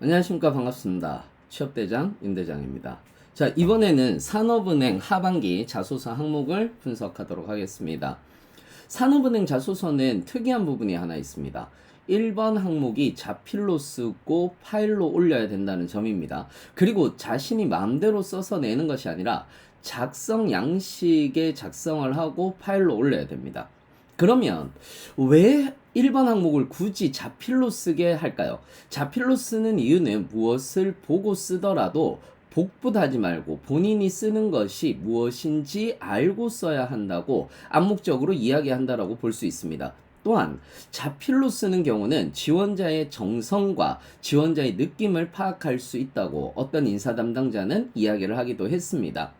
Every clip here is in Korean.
안녕하십니까 반갑습니다. 취업대장 임대장입니다. 자 이번에는 산업은행 하반기 자소서 항목을 분석하도록 하겠습니다. 산업은행 자소서는 특이한 부분이 하나 있습니다. 1번 항목이 자필로 쓰고 파일로 올려야 된다는 점입니다. 그리고 자신이 마음대로 써서 내는 것이 아니라 작성 양식에 작성을 하고 파일로 올려야 됩니다. 그러면 왜 1번 항목을 굳이 자필로 쓰게 할까요? 자필로 쓰는 이유는 무엇을 보고 쓰더라도 복붙하지 말고 본인이 쓰는 것이 무엇인지 알고 써야 한다고 암묵적으로 이야기한다라고 볼 수 있습니다. 또한 자필로 쓰는 경우는 지원자의 정성과 지원자의 느낌을 파악할 수 있다고 어떤 인사 담당자는 이야기를 하기도 했습니다.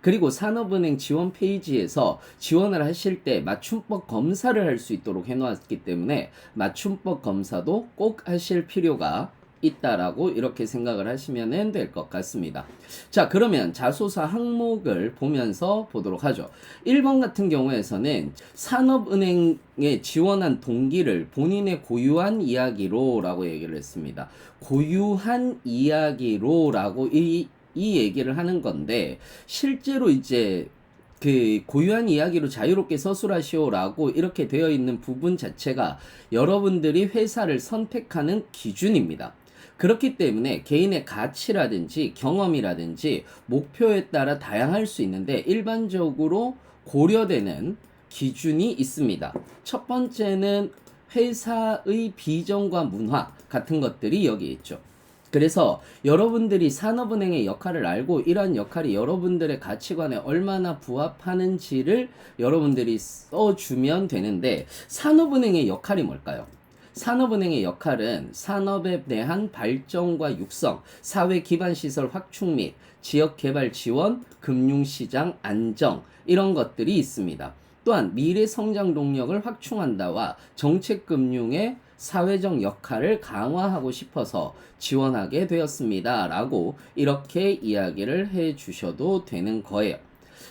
그리고 산업은행 지원 페이지에서 지원을 하실 때 맞춤법 검사를 할 수 있도록 해놓았기 때문에 맞춤법 검사도 꼭 하실 필요가 있다라고 이렇게 생각을 하시면 될 것 같습니다. 자, 그러면 자소서 항목을 보면서 보도록 하죠. 1번 같은 경우에서는 산업은행에 지원한 동기를 본인의 고유한 이야기로 라고 얘기를 했습니다. 고유한 이야기로 라고 이, 이 얘기를 하는 건데, 실제로 이제 그 고유한 이야기로 자유롭게 서술하시오라고 이렇게 되어 있는 부분 자체가 여러분들이 회사를 선택하는 기준입니다. 그렇기 때문에 개인의 가치라든지 경험이라든지 목표에 따라 다양할 수 있는데 일반적으로 고려되는 기준이 있습니다. 첫 번째는 회사의 비전과 문화 같은 것들이 여기 있죠. 그래서 여러분들이 산업은행의 역할을 알고 이러한 역할이 여러분들의 가치관에 얼마나 부합하는지를 여러분들이 써주면 되는데 산업은행의 역할이 뭘까요? 산업은행의 역할은 산업에 대한 발전과 육성, 사회 기반 시설 확충 및 지역 개발 지원, 금융시장 안정 이런 것들이 있습니다. 또한 미래 성장 동력을 확충한다와 정책 금융의 사회적 역할을 강화하고 싶어서 지원하게 되었습니다. 라고 이렇게 이야기를 해 주셔도 되는 거예요.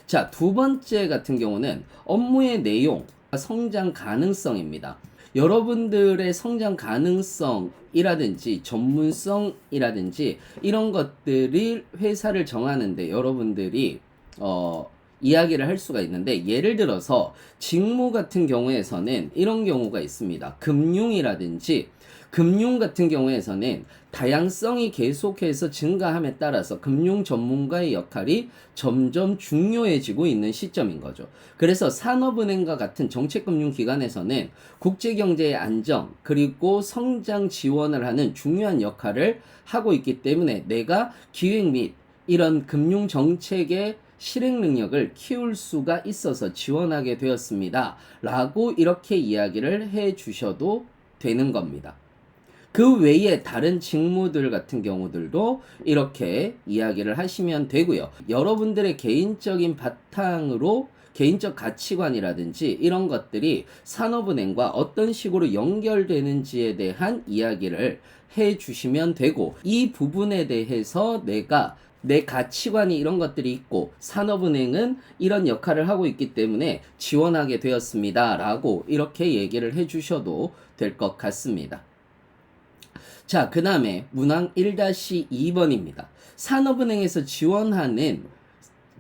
자, 두 번째 같은 경우는 업무의 내용, 성장 가능성입니다. 여러분들의 성장 가능성이라든지 전문성이라든지 이런 것들이 회사를 정하는데 여러분들이 어 이야기를 할 수가 있는데 예를 들어서 직무 같은 경우에서는 이런 경우가 있습니다. 금융이라든지 금융 같은 경우에서는 다양성이 계속해서 증가함에 따라서 금융 전문가의 역할이 점점 중요해지고 있는 시점인 거죠. 그래서 산업은행과 같은 정책금융기관에서는 국제경제의 안정 그리고 성장 지원을 하는 중요한 역할을 하고 있기 때문에 내가 기획 및 이런 금융 정책의 실행 능력을 키울 수가 있어서 지원하게 되었습니다. 라고 이렇게 이야기를 해 주셔도 되는 겁니다. 그 외에 다른 직무들 같은 경우들도 이렇게 이야기를 하시면 되고요. 여러분들의 개인적인 바탕으로 개인적 가치관이라든지 이런 것들이 산업은행과 어떤 식으로 연결되는지에 대한 이야기를 해 주시면 되고 이 부분에 대해서 내가 내 가치관이 이런 것들이 있고 산업은행은 이런 역할을 하고 있기 때문에 지원하게 되었습니다. 라고 이렇게 얘기를 해 주셔도 될 것 같습니다. 자, 그 다음에 문항 1-2번입니다. 산업은행에서 지원하는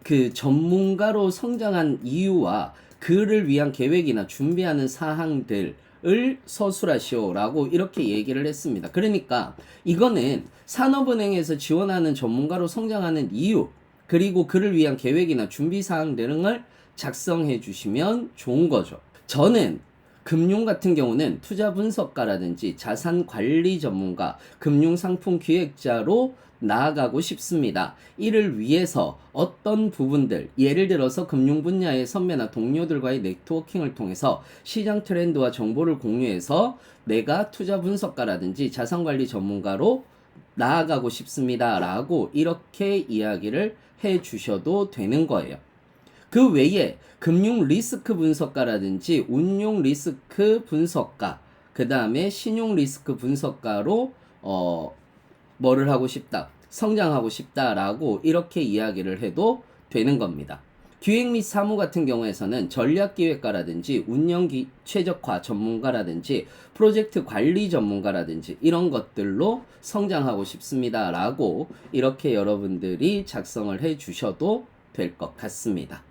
그 전문가로 성장한 이유와 그를 위한 계획이나 준비하는 사항들 을 서술하시오라고 이렇게 얘기를 했습니다. 그러니까 이거는 산업은행에서 지원하는 전문가로 성장하는 이유 그리고 그를 위한 계획이나 준비 사항 등을 작성해 주시면 좋은 거죠. 저는 금융 같은 경우는 투자 분석가라든지 자산 관리 전문가, 금융 상품 기획자로 나아가고 싶습니다. 이를 위해서 어떤 부분들, 예를 들어서 금융 분야의 선배나 동료들과의 네트워킹을 통해서 시장 트렌드와 정보를 공유해서 내가 투자 분석가라든지 자산 관리 전문가로 나아가고 싶습니다. 라고 이렇게 이야기를 해 주셔도 되는 거예요. 그 외에 금융 리스크 분석가라든지 운용 리스크 분석가, 그 다음에 신용 리스크 분석가로 어 뭐를 하고 싶다, 성장하고 싶다라고 이렇게 이야기를 해도 되는 겁니다. 기획 및 사무 같은 경우에서는 전략기획가라든지 운영 최적화 전문가라든지 프로젝트 관리 전문가라든지 이런 것들로 성장하고 싶습니다라고 이렇게 여러분들이 작성을 해 주셔도 될 것 같습니다.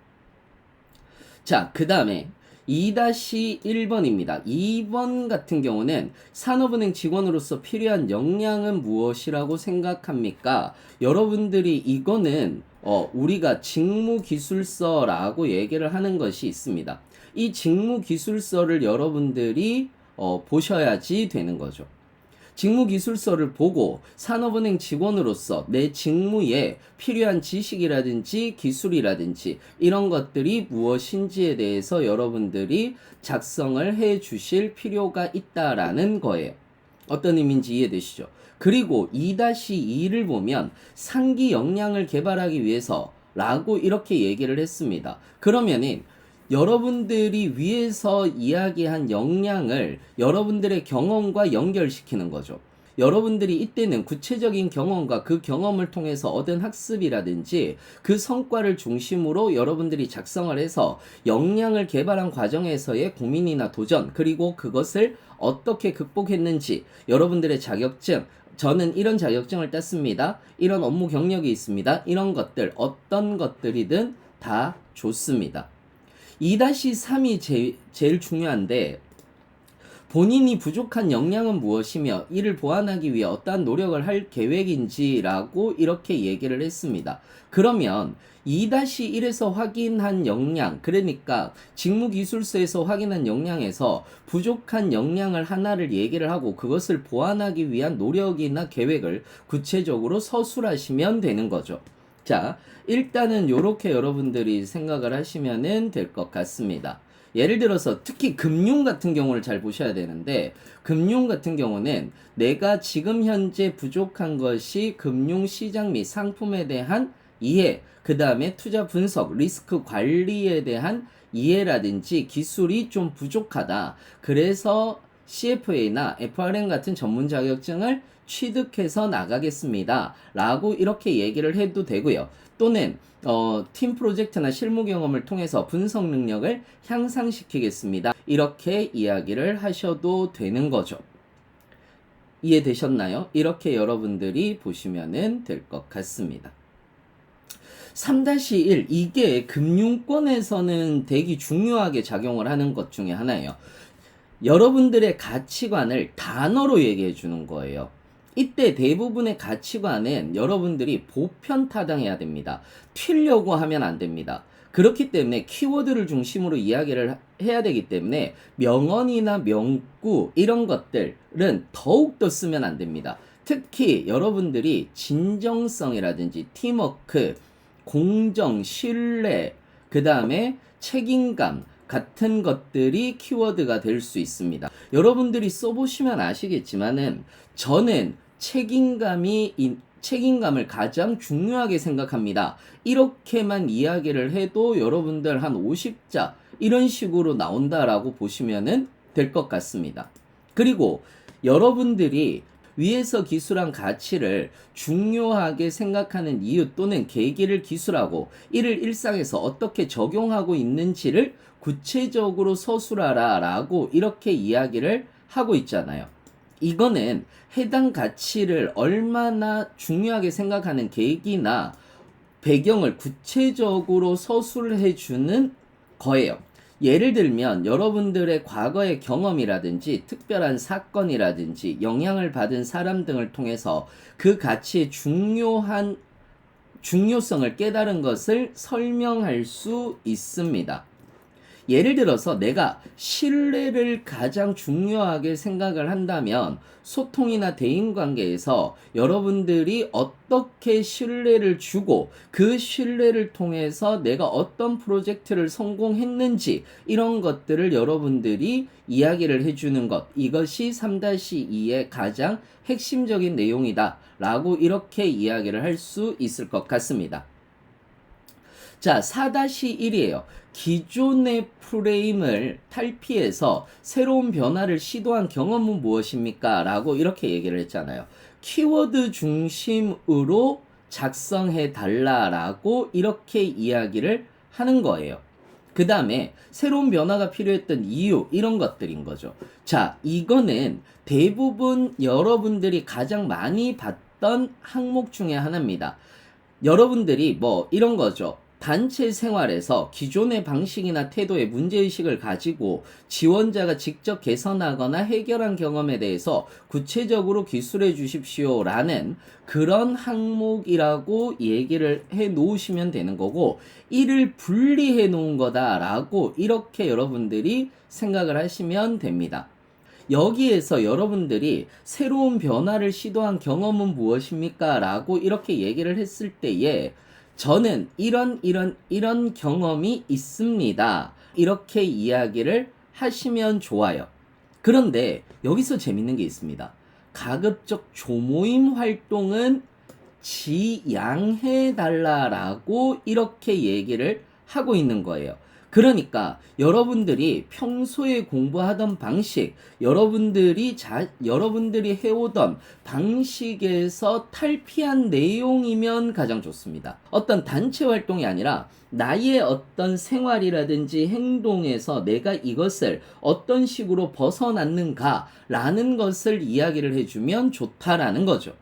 자, 그 다음에 2-1번입니다. 2번 같은 경우는 산업은행 직원으로서 필요한 역량은 무엇이라고 생각합니까? 여러분들이 이거는 어, 우리가 직무기술서라고 얘기를 하는 것이 있습니다. 이 직무기술서를 여러분들이 어, 보셔야지 되는 거죠. 직무기술서를 보고 산업은행 직원으로서 내 직무에 필요한 지식이라든지 기술이라든지 이런 것들이 무엇인지에 대해서 여러분들이 작성을 해 주실 필요가 있다라는 거예요. 어떤 의미인지 이해되시죠? 그리고 2-2를 보면 상기 역량을 개발하기 위해서 라고 이렇게 얘기를 했습니다. 그러면은 여러분들이 위에서 이야기한 역량을 여러분들의 경험과 연결시키는 거죠. 여러분들이 이때는 구체적인 경험과 그 경험을 통해서 얻은 학습이라든지 그 성과를 중심으로 여러분들이 작성을 해서 역량을 개발한 과정에서의 고민이나 도전 그리고 그것을 어떻게 극복했는지 여러분들의 자격증 저는 이런 자격증을 땄습니다. 이런 업무 경력이 있습니다. 이런 것들 어떤 것들이든 다 좋습니다. 2-3이 제, 제일 중요한데 본인이 부족한 역량은 무엇이며 이를 보완하기 위해 어떠한 노력을 할 계획인지라고 이렇게 얘기를 했습니다. 그러면 2-1에서 확인한 역량, 그러니까 직무기술서에서 확인한 역량에서 부족한 역량을 하나를 얘기를 하고 그것을 보완하기 위한 노력이나 계획을 구체적으로 서술하시면 되는 거죠. 자, 일단은 이렇게 여러분들이 생각을 하시면 될 것 같습니다. 예를 들어서 특히 금융 같은 경우를 잘 보셔야 되는데 금융 같은 경우는 내가 지금 현재 부족한 것이 금융 시장 및 상품에 대한 이해, 그 다음에 투자 분석, 리스크 관리에 대한 이해라든지 기술이 좀 부족하다. 그래서 CFA나 FRN 같은 전문 자격증을 취득해서 나가겠습니다. 라고 이렇게 얘기를 해도 되고요. 또는 어, 팀 프로젝트나 실무 경험을 통해서 분석 능력을 향상시키겠습니다. 이렇게 이야기를 하셔도 되는 거죠. 이해되셨나요? 이렇게 여러분들이 보시면 될 것 같습니다. 3-1 이게 금융권에서는 되게 중요하게 작용을 하는 것 중에 하나예요. 여러분들의 가치관을 단어로 얘기해 주는 거예요. 이때 대부분의 가치관은 여러분들이 보편 타당해야 됩니다. 튀려고 하면 안 됩니다. 그렇기 때문에 키워드를 중심으로 이야기를 해야 되기 때문에 명언이나 명구 이런 것들은 더욱더 쓰면 안 됩니다. 특히 여러분들이 진정성이라든지 팀워크, 공정, 신뢰, 그 다음에 책임감, 같은 것들이 키워드가 될 수 있습니다. 여러분들이 써보시면 아시겠지만은 저는 책임감이 책임감을 가장 중요하게 생각합니다. 이렇게만 이야기를 해도 여러분들 한 50자 이런 식으로 나온다라고 보시면은 될 것 같습니다. 그리고 여러분들이 위에서 기술한 가치를 중요하게 생각하는 이유 또는 계기를 기술하고 이를 일상에서 어떻게 적용하고 있는지를 구체적으로 서술하라 라고 이렇게 이야기를 하고 있잖아요. 이거는 해당 가치를 얼마나 중요하게 생각하는 계기나 배경을 구체적으로 서술해 주는 거예요. 예를 들면 여러분들의 과거의 경험이라든지 특별한 사건이라든지 영향을 받은 사람 등을 통해서 그 가치의 중요한 중요성을 깨달은 것을 설명할 수 있습니다. 예를 들어서 내가 신뢰를 가장 중요하게 생각을 한다면 소통이나 대인 관계에서 여러분들이 어떻게 신뢰를 주고 그 신뢰를 통해서 내가 어떤 프로젝트를 성공했는지 이런 것들을 여러분들이 이야기를 해주는 것 이것이 3-2의 가장 핵심적인 내용이다 라고 이렇게 이야기를 할 수 있을 것 같습니다. 자, 4-1이에요. 기존의 프레임을 탈피해서 새로운 변화를 시도한 경험은 무엇입니까? 라고 이렇게 얘기를 했잖아요. 키워드 중심으로 작성해 달라라고 이렇게 이야기를 하는 거예요. 그 다음에 새로운 변화가 필요했던 이유 이런 것들인 거죠. 자, 이거는 대부분 여러분들이 가장 많이 봤던 항목 중에 하나입니다. 여러분들이 뭐 이런 거죠. 단체 생활에서 기존의 방식이나 태도에 문제의식을 가지고 지원자가 직접 개선하거나 해결한 경험에 대해서 구체적으로 기술해 주십시오 라는 그런 항목이라고 얘기를 해 놓으시면 되는 거고 이를 분리해 놓은 거다라고 이렇게 여러분들이 생각을 하시면 됩니다. 여기에서 여러분들이 새로운 변화를 시도한 경험은 무엇입니까? 라고 이렇게 얘기를 했을 때에 저는 이런 이런 이런 경험이 있습니다. 이렇게 이야기를 하시면 좋아요. 그런데 여기서 재밌는 게 있습니다. 가급적 조모임 활동은 지양해 달라라고 이렇게 얘기를 하고 있는 거예요. 그러니까 여러분들이 평소에 공부하던 방식, 여러분들이 자, 여러분들이 해오던 방식에서 탈피한 내용이면 가장 좋습니다. 어떤 단체 활동이 아니라 나의 어떤 생활이라든지 행동에서 내가 이것을 어떤 식으로 벗어났는가라는 것을 이야기를 해주면 좋다라는 거죠.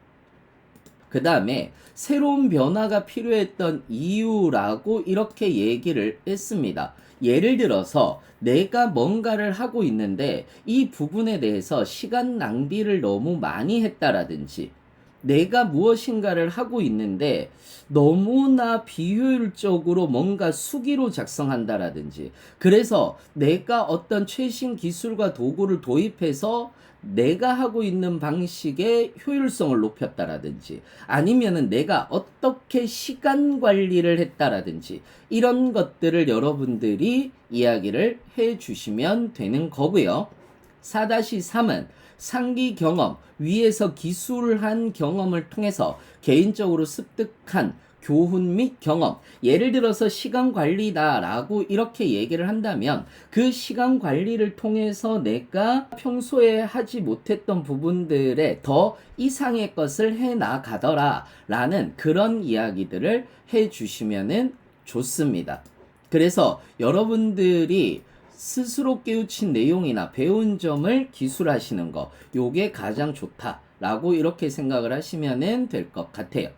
그 다음에 새로운 변화가 필요했던 이유라고 이렇게 얘기를 했습니다. 예를 들어서 내가 뭔가를 하고 있는데 이 부분에 대해서 시간 낭비를 너무 많이 했다라든지 내가 무엇인가를 하고 있는데 너무나 비효율적으로 뭔가 수기로 작성한다라든지 그래서 내가 어떤 최신 기술과 도구를 도입해서 내가 하고 있는 방식의 효율성을 높였다라든지 아니면은 내가 어떻게 시간 관리를 했다라든지 이런 것들을 여러분들이 이야기를 해 주시면 되는 거고요. 4-3은 상기 경험, 위에서 기술한 경험을 통해서 개인적으로 습득한 교훈 및 경험. 예를 들어서 시간 관리다라고 이렇게 얘기를 한다면 그 시간 관리를 통해서 내가 평소에 하지 못했던 부분들에 더 이상의 것을 해 나가더라 라는 그런 이야기들을 해 주시면은 좋습니다. 그래서 여러분들이 스스로 깨우친 내용이나 배운 점을 기술하시는 거 요게 가장 좋다라고 이렇게 생각을 하시면 될 것 같아요.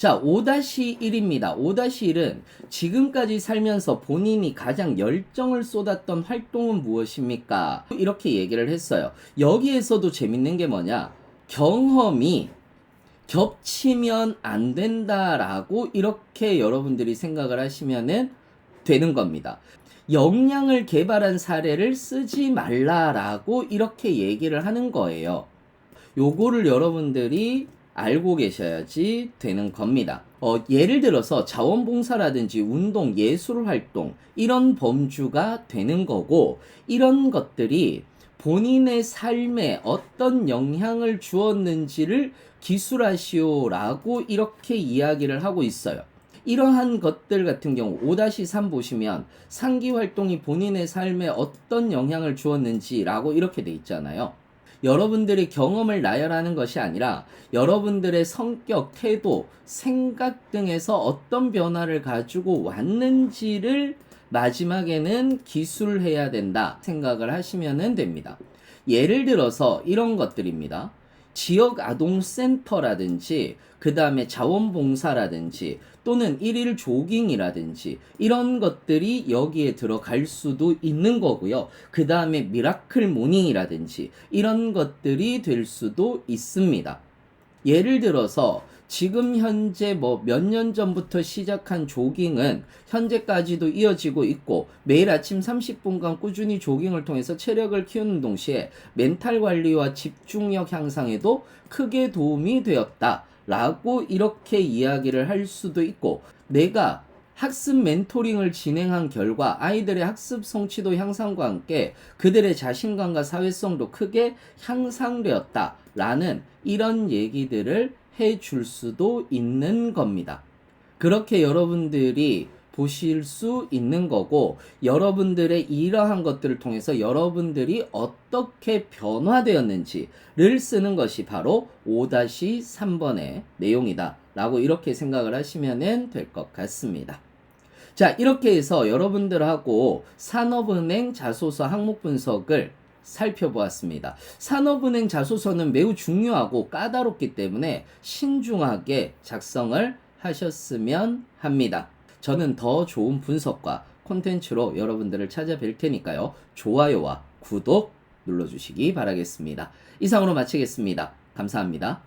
자, 5-1입니다. 5-1은 지금까지 살면서 본인이 가장 열정을 쏟았던 활동은 무엇입니까? 이렇게 얘기를 했어요. 여기에서도 재밌는 게 뭐냐? 경험이 겹치면 안 된다라고 이렇게 여러분들이 생각을 하시면은 되는 겁니다. 역량을 개발한 사례를 쓰지 말라라고 이렇게 얘기를 하는 거예요. 요거를 여러분들이 알고 계셔야지 되는 겁니다. 어, 예를 들어서 자원봉사라든지 운동, 예술 활동, 이런 범주가 되는 거고, 이런 것들이 본인의 삶에 어떤 영향을 주었는지를 기술하시오라고 이렇게 이야기를 하고 있어요. 이러한 것들 같은 경우 5-3 보시면 상기 활동이 본인의 삶에 어떤 영향을 주었는지라고 이렇게 돼 있잖아요. 여러분들의 경험을 나열하는 것이 아니라 여러분들의 성격, 태도, 생각 등에서 어떤 변화를 가지고 왔는지를 마지막에는 기술해야 된다 생각을 하시면 됩니다. 예를 들어서 이런 것들입니다. 지역 아동센터라든지 그 다음에 자원봉사라든지 또는 일일 조깅이라든지 이런 것들이 여기에 들어갈 수도 있는 거고요. 그 다음에 미라클 모닝이라든지 이런 것들이 될 수도 있습니다. 예를 들어서 지금 현재 뭐 몇 년 전부터 시작한 조깅은 현재까지도 이어지고 있고 매일 아침 30분간 꾸준히 조깅을 통해서 체력을 키우는 동시에 멘탈 관리와 집중력 향상에도 크게 도움이 되었다. 라고 이렇게 이야기를 할 수도 있고 내가 학습 멘토링을 진행한 결과 아이들의 학습 성취도 향상과 함께 그들의 자신감과 사회성도 크게 향상되었다. 라는 이런 얘기들을 해 줄 수도 있는 겁니다. 그렇게 여러분들이 보실 수 있는 거고 여러분들의 이러한 것들을 통해서 여러분들이 어떻게 변화되었는지를 쓰는 것이 바로 5-3번의 내용이다 라고 이렇게 생각을 하시면 될 것 같습니다. 자, 이렇게 해서 여러분들하고 산업은행 자소서 항목 분석을 살펴보았습니다. 산업은행 자소서는 매우 중요하고 까다롭기 때문에 신중하게 작성을 하셨으면 합니다. 저는 더 좋은 분석과 콘텐츠로 여러분들을 찾아뵐 테니까요. 좋아요와 구독 눌러주시기 바라겠습니다. 이상으로 마치겠습니다. 감사합니다.